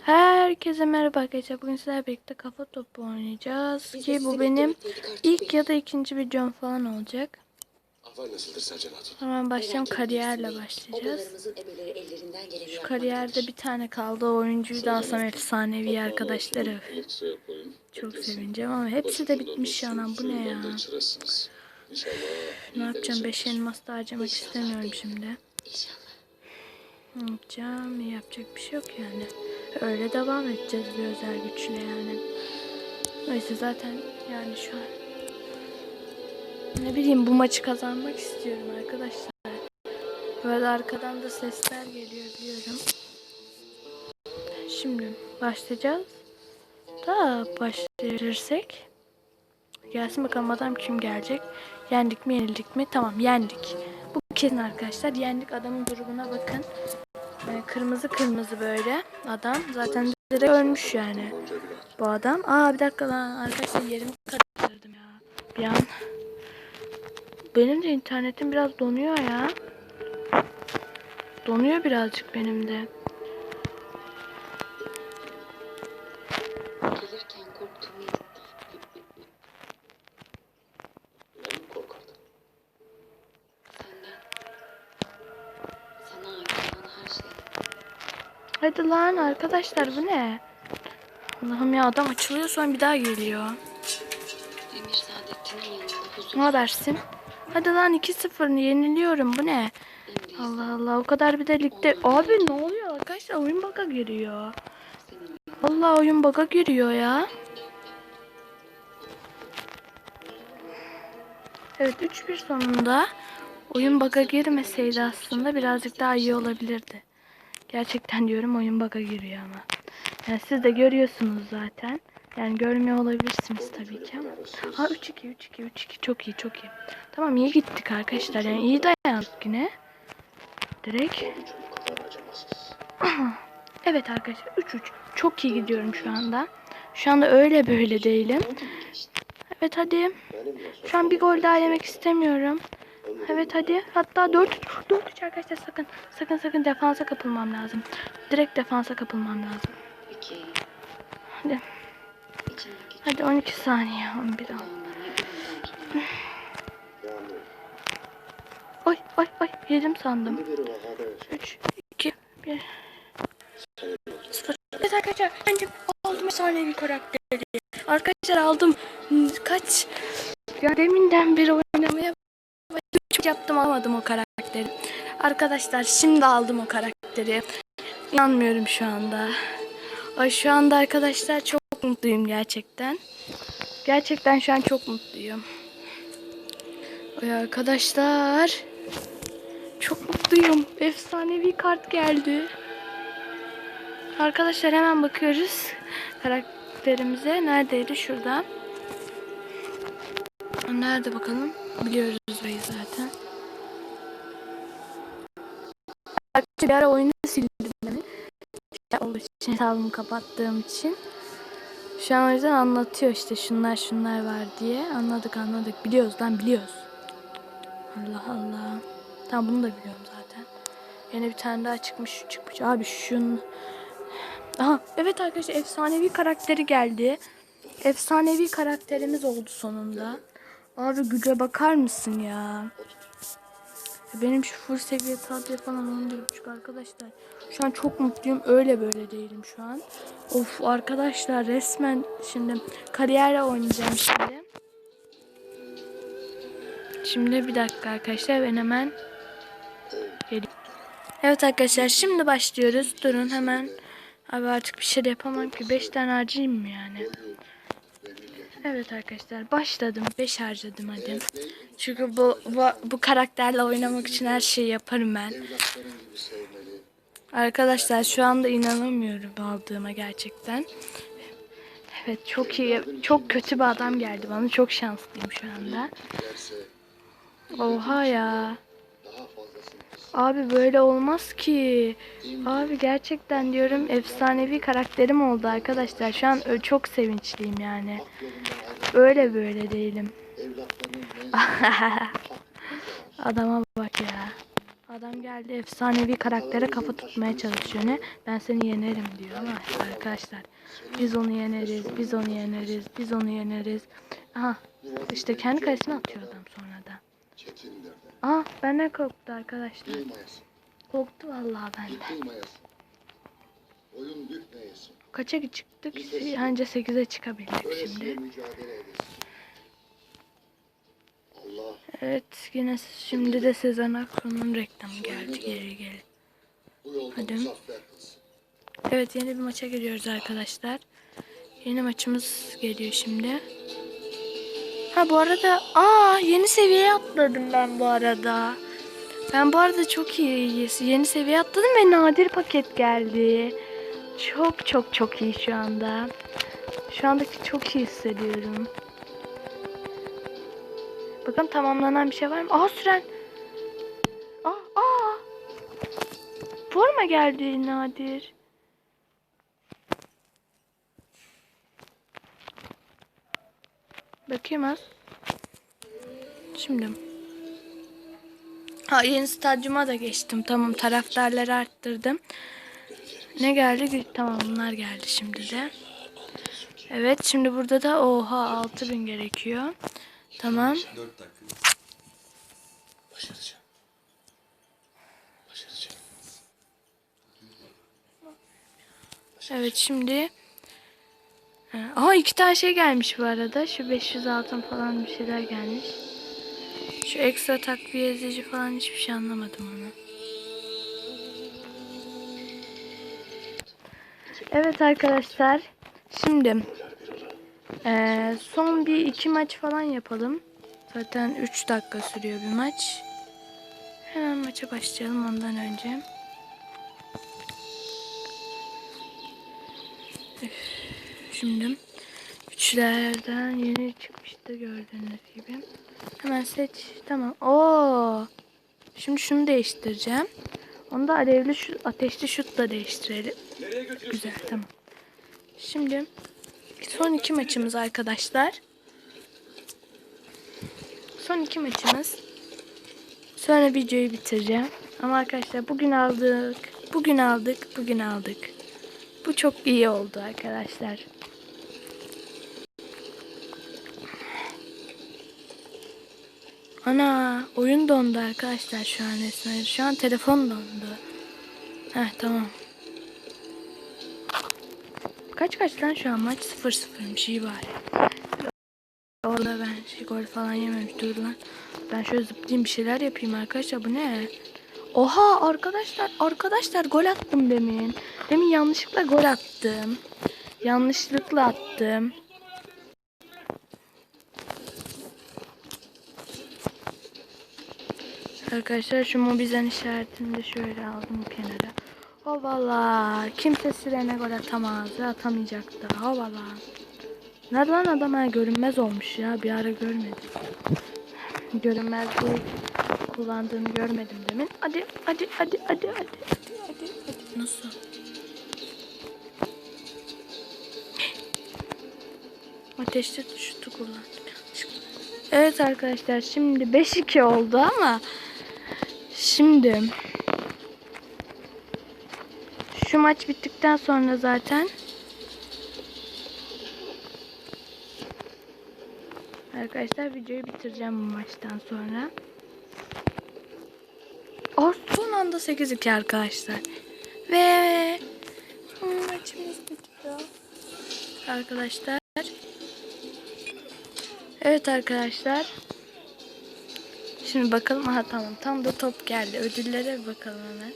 Herkese merhaba arkadaşlar. Bugün sizlerle birlikte kafa topu oynayacağız. Ki bu benim ilk ya da ikinci videom falan olacak. Hemen başlayalım. Kariyerle başlayacağız. Şu kariyerde bir tane kaldı. O oyuncuyu da alsam efsanevi arkadaşları. Çok sevineceğim ama hepsi de bitmiş ya lan. Bu ne ya? İnşallah. Ne yapacağım? 5 elmas da harcamak istemiyorum şimdi. Yapacağım? Yapacak bir şey yok yani. Öyle devam edeceğiz bir özel güçle yani. Neyse zaten yani şu an ne bileyim bu maçı kazanmak istiyorum arkadaşlar. Böyle arkadan da sesler geliyor biliyorum. Şimdi başlayacağız. Da başlayabilirsek Gelsin bakalım adam kim gelecek. Yendik mi yenildik mi? Tamam yendik. Kesin arkadaşlar. Yendik adamın grubuna bakın. Ee, kırmızı kırmızı böyle adam. Zaten direkt ölmüş yani. Bu adam. Aa bir dakika lan arkadaşlar yerimi karıştırdım ya. Bir an. Benim de internetim biraz donuyor ya. Donuyor birazcık benim de. Hadi lan arkadaşlar bu ne? Allah'ım ya adam açılıyor sonra bir daha geliyor. Ne habersin? Hadi lan 2-0 yeniliyorum bu ne? Allah Allah o kadar bir de ligde. Abi ne oluyor arkadaşlar oyun baka giriyor. Allah oyun baka giriyor ya. Evet 3-1 sonunda oyun baka girmeseydi aslında birazcık daha iyi olabilirdi. Gerçekten diyorum oyun baka giriyor ama. Yani siz de görüyorsunuz zaten. Yani görmüyor olabilirsiniz tabii ki ama. Ha 3-2 3-2 3-2 çok iyi çok iyi. Tamam iyi gittik arkadaşlar yani iyi dayandık yine. Direkt. Evet arkadaşlar 3-3. Çok iyi gidiyorum şu anda. Şu anda öyle böyle değilim. Evet hadi. Şu an bir gol daha yemek istemiyorum. Evet hadi. Hatta 4 4 arkadaşlar sakın. Sakın sakın defansa kapılmam lazım. Direkt defansa kapılmam lazım. İki. Hadi. İçindeki Hadi 12 saniye. 11 al. Oy oy oy yedim sandım. bir vakada yaşa. 3 2 1 0 Evet arkadaşlar bence aldım efsanevi karakteri. Arkadaşlar aldım. Kaç? Arkadaşlar şimdi aldım o karakteri. İnanmıyorum şu anda. Ay şu anda arkadaşlar çok mutluyum gerçekten. Gerçekten şu an çok mutluyum. Ay arkadaşlar. Çok mutluyum. Efsanevi kart geldi. Arkadaşlar hemen bakıyoruz karakterimize. Neredeydi? Şurada. Nerede bakalım? Biliyoruz burayı zaten. Bir ara oyunu sildim ben. Şey olduğu için hesabımı kapattığım için. Şu an o yüzden anlatıyor işte şunlar şunlar var diye. Anladık anladık. Biliyoruz lan biliyoruz. Allah Allah. Tamam bunu da biliyorum zaten. Yine bir tane daha çıkmış çıkmış. Abi şun. Aha evet arkadaşlar efsanevi karakteri geldi. Efsanevi karakterimiz oldu sonunda. Abi güce bakar mısın ya? Benim şu full seviye tatlı falan 11.5 arkadaşlar. Şu an çok mutluyum. Öyle böyle değilim şu an. Of arkadaşlar resmen şimdi kariyerle oynayacağım şimdi. Şimdi bir dakika arkadaşlar ben hemen geleyim. Evet arkadaşlar şimdi başlıyoruz. Durun hemen. Abi artık bir şey yapamam ki. 5 tane harcayayım mı yani? Evet arkadaşlar başladım. 5 harcadım hadi. Çünkü bu, bu, bu karakterle oynamak için her şeyi yaparım ben. Arkadaşlar şu anda inanamıyorum aldığıma gerçekten. Evet çok iyi. Çok kötü bir adam geldi bana. Çok şanslıyım şu anda. Oha ya. Abi böyle olmaz ki. Abi gerçekten diyorum efsanevi karakterim oldu arkadaşlar. Şu an çok sevinçliyim yani. Öyle böyle değilim. Adama bak ya. Adam geldi efsanevi karaktere kafa tutmaya çalışıyor ne? Ben seni yenerim diyor ama arkadaşlar biz onu yeneriz, biz onu yeneriz, biz onu yeneriz. Aha işte kendi kalesine atıyor adam sonra da. Çetin derdi. Aa benden korktu arkadaşlar. Yılmayasın. Korktu vallahi benden. Yıkılmayasın. Oyun. Kaça çıktık? Anca 8'e çıkabildik Öylesine şimdi. mücadele edesin. Allah Evet yine şimdi de Sezen Aksu'nun reklamı geldi geri bu yolda Hadi. muzaffer kılsın. Evet yeni bir maça giriyoruz arkadaşlar. Yeni maçımız geliyor şimdi. Ha bu arada aa yeni seviyeye atladım ben bu arada. Ben bu arada çok iyi yeni seviye atladım ve nadir paket geldi. Çok çok çok iyi şu anda. Şu andaki çok iyi hissediyorum. Bakın tamamlanan bir şey var mı? Aa süren. Aa aa. Forma geldi nadir. Bakayım az. Şimdi. Ha yeni stadyuma da geçtim. Tamam taraftarları arttırdım. Ne geldi? Tamam bunlar geldi şimdi de. Evet şimdi burada da oha 6000 gerekiyor. Tamam. Başaracağım. Başaracağım. Evet şimdi Aha iki tane şey gelmiş bu arada. Şu 500 altın falan bir şeyler gelmiş. Şu ekstra takviye ezici falan hiçbir şey anlamadım onu. Evet arkadaşlar. Şimdi eee, son bir iki maç falan yapalım. Zaten 3 dakika sürüyor bir maç. Hemen maça başlayalım ondan önce. Şimdi üçlerden yeni çıkmıştı gördüğünüz gibi. Hemen seç. Tamam. Oo. Şimdi şunu değiştireceğim. Onu da alevli şu ateşli şutla değiştirelim. Güzel tamam. Şimdi son iki maçımız arkadaşlar. Son iki maçımız. Sonra videoyu bitireceğim. Ama arkadaşlar bugün aldık. Bugün aldık. Bugün aldık. Bu çok iyi oldu arkadaşlar. Ana oyun dondu arkadaşlar şu an resmen. Şu an telefon dondu. Heh tamam. Kaç kaç lan şu an maç 0-0'mış iyi bari. Orada ben şey gol falan yememiş dur lan. Ben şöyle zıplayayım bir şeyler yapayım arkadaşlar bu ne? Oha arkadaşlar arkadaşlar gol attım demin. Demin yanlışlıkla gol attım. Yanlışlıkla attım. Arkadaşlar şu mobizen işaretini de şöyle aldım kenara. Hovala. Kimse sirene gol atamaz ve atamayacak da. Hovala. Nerede lan adam ha görünmez olmuş ya. Bir ara görmedim. Görünmezliği kullandığını görmedim demin. Hadi hadi hadi hadi hadi hadi hadi. hadi. Nasıl? Ateşte şutu kullandık. Evet arkadaşlar şimdi 5-2 oldu ama şimdi şu maç bittikten sonra zaten Arkadaşlar videoyu bitireceğim bu maçtan sonra. Oh, son anda 8-2 arkadaşlar. Ve maçımız bitiyor. Arkadaşlar. Evet arkadaşlar. Şimdi bakalım. Aha tamam. Tam da top geldi. Ödüllere bakalım hemen.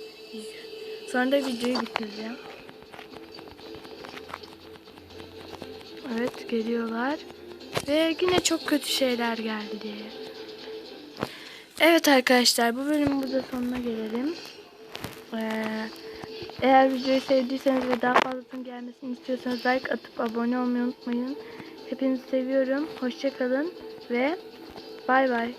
Sonra da videoyu bitireceğim. Evet geliyorlar. Ve yine çok kötü şeyler geldi. Evet arkadaşlar bu bölümün burada sonuna gelelim. Ee, eğer videoyu sevdiyseniz ve daha fazlasının gelmesini istiyorsanız like atıp abone olmayı unutmayın. Hepinizi seviyorum. Hoşçakalın ve bay bay.